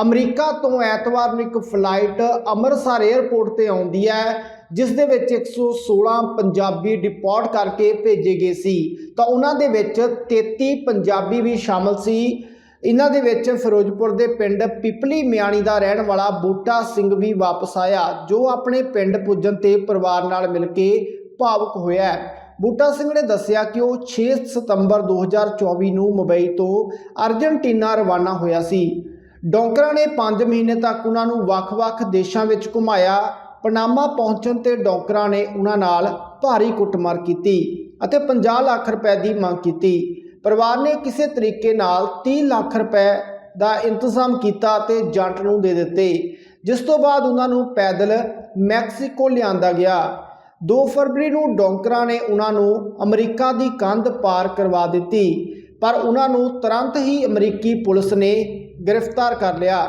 America ਤੋਂ ਐਤਵਾਰ ਨੂੰ ਇੱਕ ਫਲਾਈਟ ਅੰਮ੍ਰਿਤਸਰ 에ਅਰਪੋਰਟ ਤੇ ਆਉਂਦੀ ਹੈ, ਜਿਸ ਦੇ ਵਿੱਚ 116 ਪੰਜਾਬੀ ਡਿਪੋਰਟ ਕਰਕੇ ਭੇਜੇ ਗਏ ਸੀ। ਤਾਂ ਉਹਨਾਂ ਦੇ ਵਿੱਚ 33 ਪੰਜਾਬੀ ਵੀ ਸ਼ਾਮਲ ਸੀ। ਇਹਨਾਂ ਦੇ ਵਿੱਚ ਫਿਰੋਜ਼ਪੁਰ ਦੇ ਪਿੰਡ ਪਿਪਲੀ ਮਿਆਣੀ ਦਾ ਰਹਿਣ ਵਾਲਾ ਬੂਟਾ ਸਿੰਘ ਵੀ ਵਾਪਸ ਆਇਆ, ਜੋ ਆਪਣੇ ਪਿੰਡ ਪੁੱਜਣ ਤੇ ਪਰਿਵਾਰ ਨਾਲ ਮਿਲ ਕੇ ਭਾਵੁਕ ਹੋਇਆ ਬੂਟਾ ਸਿੰਘ ਨੇ ਦੱਸਿਆ ਕਿ ਉਹ 6 ਸਤੰਬਰ 2024 ਨੂੰ ਮੁੰਬਈ ਤੋਂ ਅਰਜਨਟੀਨਾ ਰਵਾਨਾ ਹੋਇਆ ਸੀ। ਡੋਂਕਰਾਂ ਨੇ 5 ਮਹੀਨੇ ਤੱਕ ਉਹਨਾਂ ਨੂੰ ਵੱਖ-ਵੱਖ ਦੇਸ਼ਾਂ ਵਿੱਚ ਘੁਮਾਇਆ। ਪਨਾਮਾ ਪਹੁੰਚਣ ਤੇ ਡੌਂਕਰਾਂ ਨੇ ਉਹਨਾਂ ਨਾਲ ਭਾਰੀ ਕੁੱਟਮਾਰ ਕੀਤੀ ਅਤੇ 50 ਲੱਖ ਰੁਪਏ ਦੀ ਮੰਗ ਕੀਤੀ। ਪਰਿਵਾਰ ਨੇ ਕਿਸੇ ਤਰੀਕੇ ਨਾਲ 30 ਲੱਖ ਰੁਪਏ ਦਾ ਇੰਤਜ਼ਾਮ ਕੀਤਾ ਤੇ ਜੰਟ ਨੂੰ ਦੇ ਦਿੱਤੇ, ਜਿਸ ਤੋਂ ਬਾਅਦ ਉਹਨਾਂ ਨੂੰ ਪੈਦਲ ਮੈਕਸੀਕੋ ਲਿਆਂਦਾ ਗਿਆ। 2 ਫਰਵਰੀ ਨੂੰ ਡੋਂਕਰਾਂ ਨੇ ਉਹਨਾਂ ਨੂੰ ਅਮਰੀਕਾ ਦੀ ਕੰਧ ਪਾਰ ਕਰਵਾ ਦਿੱਤੀ, ਪਰ ਉਹਨਾਂ ਨੂੰ ਤੁਰੰਤ ਹੀ ਅਮਰੀਕੀ ਪੁਲਿਸ ਨੇ ਗ੍ਰਿਫਤਾਰ ਕਰ ਲਿਆ।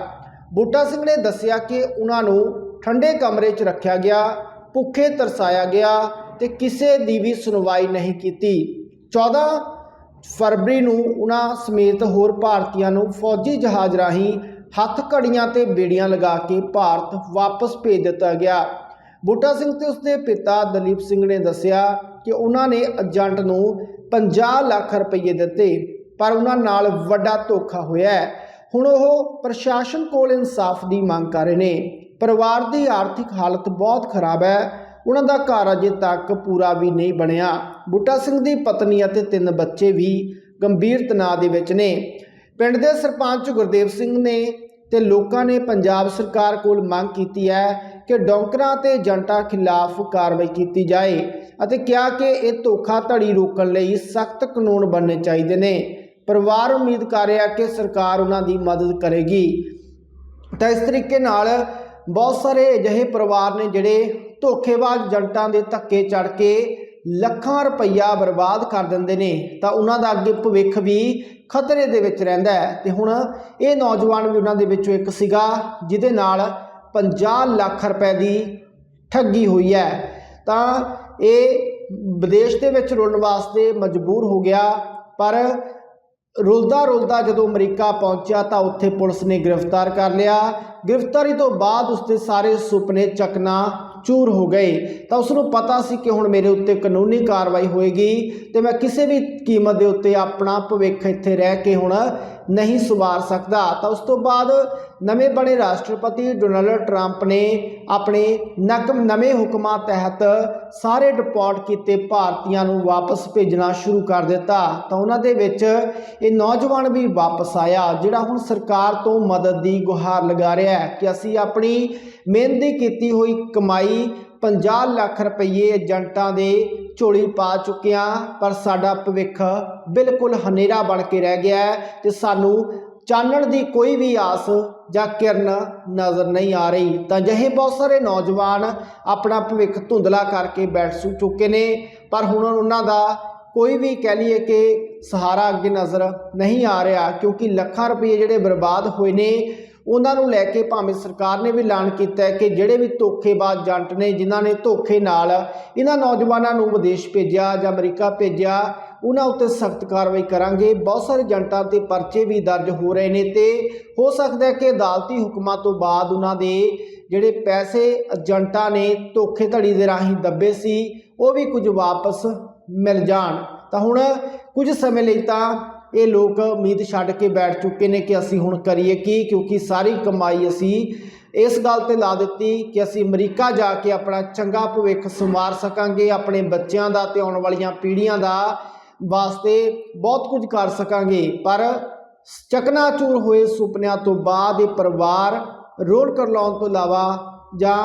ਬੂਟਾ ਸਿੰਘ ਨੇ ਦੱਸਿਆ ਕਿ ਉਹਨਾਂ ਨੂੰ ਠੰਡੇ ਕਮਰੇ 'ਚ ਰੱਖਿਆ ਗਿਆ, ਭੁੱਖੇ ਤਰਸਾਇਆ ਗਿਆ ਤੇ ਕਿਸੇ ਦੀ ਵੀ ਸੁਣਵਾਈ ਨਹੀਂ ਕੀਤੀ। 14 ਫਰਵਰੀ ਨੂੰ ਉਹਨਾਂ ਸਮੇਤ ਹੋਰ ਭਾਰਤੀਆਂ ਨੂੰ ਫੌਜੀ ਜਹਾਜ਼ ਰਾਹੀਂ ਹੱਥ ਘੜੀਆਂ ਤੇ ਬੇੜੀਆਂ ਲਗਾ ਕੇ ਭਾਰਤ ਵਾਪਸ ਭੇਜ ਦਿੱਤਾ ਗਿਆ। ਬੂਟਾ ਸਿੰਘ ਤੇ ਉਸਦੇ ਪਿਤਾ ਦਲੀਪ ਸਿੰਘ ਨੇ ਦੱਸਿਆ ਕਿ ਉਹਨਾਂ ਨੇ ਏਜੰਟ ਨੂੰ 50 ਲੱਖ ਰੁਪਏ ਦਿੱਤੇ, ਪਰ ਉਹਨਾਂ ਨਾਲ ਵੱਡਾ ਧੋਖਾ ਹੋਇਆ ਹੁਣ ਉਹ ਪ੍ਰਸ਼ਾਸਨ ਕੋਲ ਇਨਸਾਫ ਦੀ ਮੰਗ ਕਰ ਰਹੇ ਨੇ। ਪਰਿਵਾਰ ਦੀ ਆਰਥਿਕ ਹਾਲਤ ਬਹੁਤ ਖਰਾਬ ਹੈ। ਉਹਨਾਂ ਦਾ ਘਰ ਅਜੇ ਤੱਕ ਪੂਰਾ ਵੀ ਨਹੀਂ ਬਣਿਆ। ਬੂਟਾ ਸਿੰਘ ਦੀ ਪਤਨੀ ਅਤੇ ਤਿੰਨ ਬੱਚੇ ਵੀ ਗੰਭੀਰ ਤਣਾਅ ਦੇ ਵਿੱਚ ਨੇ। ਪਿੰਡ ਦੇ ਸਰਪੰਚ ਗੁਰਦੇਵ ਸਿੰਘ ਨੇ ਤੇ ਲੋਕਾਂ ਨੇ ਪੰਜਾਬ ਸਰਕਾਰ ਕੋਲ ਮੰਗ ਕੀਤੀ ਹੈ ਕਿ ਡੌਂਕਰਾਂ ਤੇ ਏਜੰਟਾਂ ਖਿਲਾਫ ਕਾਰਵਾਈ ਕੀਤੀ ਜਾਏ ਅਤੇ ਕਿਹਾ ਕਿ ਇਹ ਧੋਖਾਧੜੀ ਰੋਕਣ ਲਈ ਸਖਤ ਕਾਨੂੰਨ ਬਣਨੇ ਚਾਹੀਦੇ ਨੇ। ਪਰਿਵਾਰ ਉਮੀਦ ਕਰ ਰਿਹਾ ਕਿ ਸਰਕਾਰ ਉਹਨਾਂ ਦੀ ਮਦਦ ਕਰੇਗੀ। ਤਾਂ ਇਸ ਤਰੀਕੇ ਨਾਲ ਬਹੁਤ ਸਾਰੇ ਅਜਿਹੇ ਪਰਿਵਾਰ ਨੇ ਜਿਹੜੇ ਧੋਖੇਬਾਜ਼ ਏਜੰਟਾਂ ਦੇ ਧੱਕੇ ਚੜ ਕੇ ਲੱਖਾਂ ਰੁਪਈਆ ਬਰਬਾਦ ਕਰ ਦਿੰਦੇ ਨੇ, ਤਾਂ ਉਹਨਾਂ ਦਾ ਅੱਗੇ ਭਵਿੱਖ ਵੀ ਖਤਰੇ ਦੇ ਵਿੱਚ ਰਹਿੰਦਾ ਹੈ। ਤੇ ਹੁਣ ਇਹ ਨੌਜਵਾਨ ਵੀ ਉਹਨਾਂ ਦੇ ਵਿੱਚੋਂ ਇੱਕ ਸੀਗਾ, ਜਿਹਦੇ ਨਾਲ 50 ਲੱਖ ਰੁਪਏ ਦੀ ਠੱਗੀ ਹੋਈ ਹੈ। ਤਾਂ ਇਹ ਵਿਦੇਸ਼ ਦੇ ਵਿੱਚ ਰੁਲਣ ਵਾਸਤੇ ਮਜਬੂਰ ਹੋ ਗਿਆ, ਪਰ ਰੁਲਦਾ ਰੁਲਦਾ ਜਦੋਂ ਅਮਰੀਕਾ ਪਹੁੰਚਿਆ ਤਾਂ ਉੱਥੇ ਪੁਲਿਸ ਨੇ ਗ੍ਰਿਫਤਾਰ ਕਰ ਲਿਆ। ਗ੍ਰਿਫਤਾਰੀ ਤੋਂ ਬਾਅਦ ਉਸਦੇ ਸਾਰੇ ਸੁਪਨੇ ਚਕਨਾ ਚੂਰ ਹੋ ਗਏ। ਤਾਂ ਉਸ ਨੂੰ ਪਤਾ ਸੀ ਕਿ ਹੁਣ ਮੇਰੇ ਉੱਤੇ ਕਾਨੂੰਨੀ ਕਾਰਵਾਈ ਹੋਏਗੀ ਤੇ ਮੈਂ ਕਿਸੇ ਵੀ ਕੀਮਤ ਦੇ ਉੱਤੇ ਆਪਣਾ ਭਵਿੱਖ ਇੱਥੇ ਰਹਿ ਕੇ ਹੁਣ ਨਹੀਂ ਸੁਵਾਰ ਸਕਦਾ। ਤਾਂ ਉਸ ਤੋਂ ਬਾਅਦ ਨਵੇਂ ਬਣੇ ਰਾਸ਼ਟਰਪਤੀ ਡੋਨਾਲਡ ਟਰੰਪ ਨੇ ਆਪਣੇ ਨਕਮ, ਨਵੇਂ ਹੁਕਮਾਂ ਤਹਿਤ ਸਾਰੇ ਡਿਪੋਰਟ ਕੀਤੇ ਭਾਰਤੀਆਂ ਨੂੰ ਵਾਪਸ ਭੇਜਣਾ ਸ਼ੁਰੂ ਕਰ ਦਿੱਤਾ। ਤਾਂ ਉਹਨਾਂ ਦੇ ਵਿੱਚ ਇਹ ਨੌਜਵਾਨ ਵੀ ਵਾਪਸ ਆਇਆ, ਜਿਹੜਾ ਹੁਣ ਸਰਕਾਰ ਤੋਂ ਮਦਦ ਦੀ ਗੁਹਾਰ ਲਗਾ ਰਿਹਾ ਹੈ ਕਿ ਅਸੀਂ ਆਪਣੀ ਮਿਹਨਤੀ ਕੀਤੀ ਹੋਈ ਕਮਾਈ 50 ਲੱਖ ਰੁਪਏ ਏਜੰਟਾਂ ਦੇ ਝੋਲੀ ਪਾ ਚੁੱਕਿਆ, ਪਰ ਸਾਡਾ ਭਵਿੱਖ ਬਿਲਕੁਲ ਹਨੇਰਾ ਬਣ ਕੇ ਰਹਿ ਗਿਆ ਹੈ ਤੇ ਸਾਨੂੰ ਚਾਨਣ ਦੀ ਕੋਈ ਵੀ ਆਸ ਜਾਂ ਕਿਰਨ ਨਜ਼ਰ ਨਹੀਂ ਆ ਰਹੀ। ਤਾਂ ਜਿਹੇ ਬਹੁਤ ਸਾਰੇ ਨੌਜਵਾਨ ਆਪਣਾ ਭਵਿੱਖ ਧੁੰਦਲਾ ਕਰਕੇ ਬੈਠ ਚੁੱਕੇ ਨੇ, ਪਰ ਹੁਣ ਉਹਨਾਂ ਦਾ ਕੋਈ ਵੀ ਕਹਿ ਲਈਏ ਕਿ ਸਹਾਰਾ ਅੱਗੇ ਨਜ਼ਰ ਨਹੀਂ ਆ ਰਿਹਾ, ਕਿਉਂਕਿ ਲੱਖਾਂ ਰੁਪਏ ਜਿਹੜੇ ਬਰਬਾਦ ਹੋਏ ਨੇ ਉਹਨਾਂ ਨੂੰ ਲੈ ਕੇ ਭਾਵੇਂ ਸਰਕਾਰ ਨੇ ਵੀ ਐਲਾਨ ਕੀਤਾ ਹੈ ਕਿ ਜਿਹੜੇ ਵੀ ਧੋਖੇਬਾਜ਼ ਏਜੰਟ ਨੇ, ਜਿਨ੍ਹਾਂ ਨੇ ਧੋਖੇ ਨਾਲ ਇਹਨਾਂ ਨੌਜਵਾਨਾਂ ਨੂੰ ਵਿਦੇਸ਼ ਭੇਜਿਆ ਜਾਂ ਅਮਰੀਕਾ ਭੇਜਿਆ, ਉਹਨਾਂ ਉੱਤੇ ਸਖਤ ਕਾਰਵਾਈ ਕਰਾਂਗੇ। ਬਹੁਤ ਸਾਰੇ ਏਜੰਟਾਂ ਤੇ ਪਰਚੇ ਵੀ ਦਰਜ ਹੋ ਰਹੇ ਨੇ ਤੇ ਹੋ ਸਕਦਾ ਹੈ ਕਿ ਅਦਾਲਤੀ ਹੁਕਮਾਂ ਤੋਂ ਬਾਅਦ ਉਹਨਾਂ ਦੇ ਜਿਹੜੇ ਪੈਸੇ ਏਜੰਟਾਂ ਨੇ ਧੋਖੇਧੜੀ ਦੇ ਰਾਹੀਂ ਦੱਬੇ ਸੀ, ਉਹ ਵੀ ਕੁਝ ਵਾਪਸ ਮਿਲ ਜਾਣ। ਤਾਂ ਹੁਣ ਕੁਝ ਸਮੇਂ ਲਈ ਤਾਂ ਇਹ ਲੋਕ ਉਮੀਦ ਛੱਡ ਕੇ ਬੈਠ ਚੁੱਕੇ ਨੇ ਕਿ ਅਸੀਂ ਹੁਣ ਕਰੀਏ ਕੀ, ਕਿਉਂਕਿ ਸਾਰੀ ਕਮਾਈ ਅਸੀਂ ਇਸ ਗੱਲ ਤੇ ਲਾ ਦਿੱਤੀ ਕਿ ਅਸੀਂ ਅਮਰੀਕਾ ਜਾ ਕੇ ਆਪਣਾ ਚੰਗਾ ਭਵਿੱਖ ਸੰਵਾਰ ਸਕਾਂਗੇ, ਆਪਣੇ ਬੱਚਿਆਂ ਦਾ ਤੇ ਆਉਣ ਵਾਲੀਆਂ ਪੀੜ੍ਹੀਆਂ ਦਾ ਵਾਸਤੇ ਬਹੁਤ ਕੁਝ ਕਰ ਸਕਾਂਗੇ। ਪਰ ਚਕਨਾਚੂਰ ਹੋਏ ਸੁਪਨਿਆਂ ਤੋਂ ਬਾਅਦ ਇਹ ਪਰਿਵਾਰ ਰੋਡ ਕਰਲਾਉਣ ਤੋਂ ਇਲਾਵਾ ਜਾਂ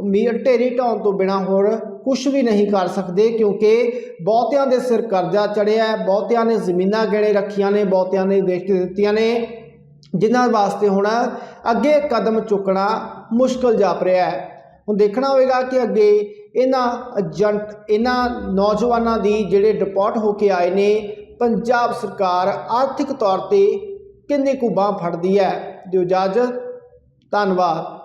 ਮੀਰ ਢੇਰੀ ਢਾਉਣ ਤੋਂ ਬਿਨਾ ਹੋਰ ਕੁਝ ਵੀ ਨਹੀਂ ਕਰ ਸਕਦੇ ਕਿਉਂਕਿ ਬਹੁਤਿਆਂ ਦੇ ਸਿਰ ਕਰਜ਼ਾ ਚੜਿਆ ਹੈ, ਬਹੁਤਿਆਂ ਨੇ ਜ਼ਮੀਨਾਂ ਗਹਿਣੇ ਰੱਖੀਆਂ ਨੇ, ਬਹੁਤਿਆਂ ਨੇ ਵੇਚ ਦਿੱਤੀਆਂ ਨੇ, ਜਿਨ੍ਹਾਂ ਵਾਸਤੇ ਹੁਣ ਅੱਗੇ ਕਦਮ ਚੁੱਕਣਾ ਮੁਸ਼ਕਲ ਜਾਪ ਰਿਹਾ ਹੈ। ਹੁਣ ਦੇਖਣਾ ਹੋਵੇਗਾ ਕਿ ਅੱਗੇ ਇਹਨਾਂ ਏਜੰਟ, ਇਹਨਾਂ ਨੌਜਵਾਨਾਂ ਦੀ ਜਿਹੜੇ ਡਿਪੋਰਟ ਹੋ ਕੇ ਆਏ ਨੇ, ਪੰਜਾਬ ਸਰਕਾਰ ਆਰਥਿਕ ਤੌਰ ਤੇ ਕਿੰਨੀ ਕੁ ਬਾਂਹ ਫੜਦੀ ਹੈ। ਦਿਓ ਇਜਾਜ਼ਤ, ਧੰਨਵਾਦ।